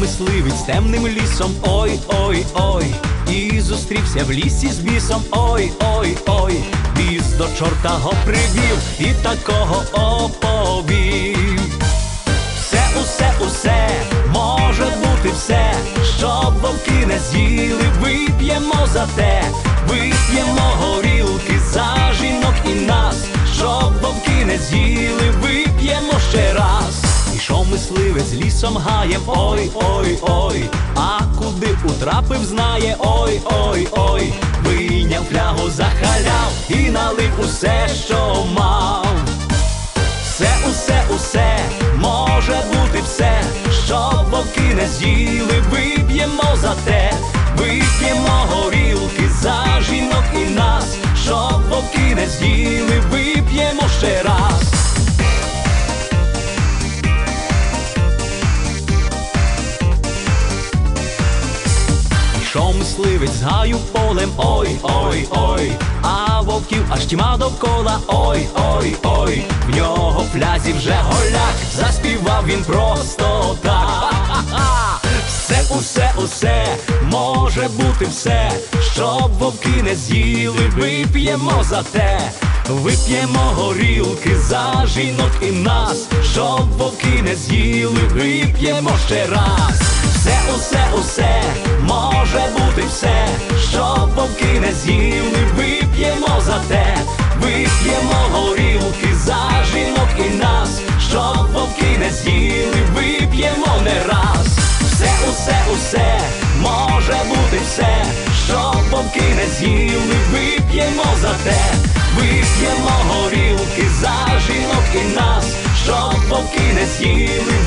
мисливець темним лісом, ой, ой, ой, і зустрівся в лісі з бісом, ой, ой, ой, біс до чорта го привів і такого оповів. Все, усе, усе може бути все, щоб вовки не з'їли, вип'ємо за те, вип'ємо горілки за жінок і нас, щоб вовки не з'їли, мисливець лісом гаєм, ой, ой, ой, а куди утрапив, знає, ой, ой, ой, вийняв флягу, захаляв і налив усе, що мав. Все, усе, усе. Може бути все, щоб вовки не з'їли, вип'ємо за те, вип'ємо горілки за жінок і нас, щоб вовки не з'їли, мисливець з гаю полем, ой, ой, ой, а вовків аж тьма довкола, ой, ой, ой, в нього в флязі вже голяк, заспівав він просто так. Все, усе, усе. Може бути все, щоб вовки не з'їли, вип'ємо за те, вип'ємо горілки за жінок і нас, щоб вовки не з'їли, вип'ємо ще раз. Все, усе, усе вип'ємо горілки за жінок і нас, щоб вовки не з'їли, вип'ємо не раз. Все, усе, усе може бути все, щоб вовки не з'їли, вип'ємо за те, вип'ємо горілки за жінок і нас, щоб вовки не з'їли,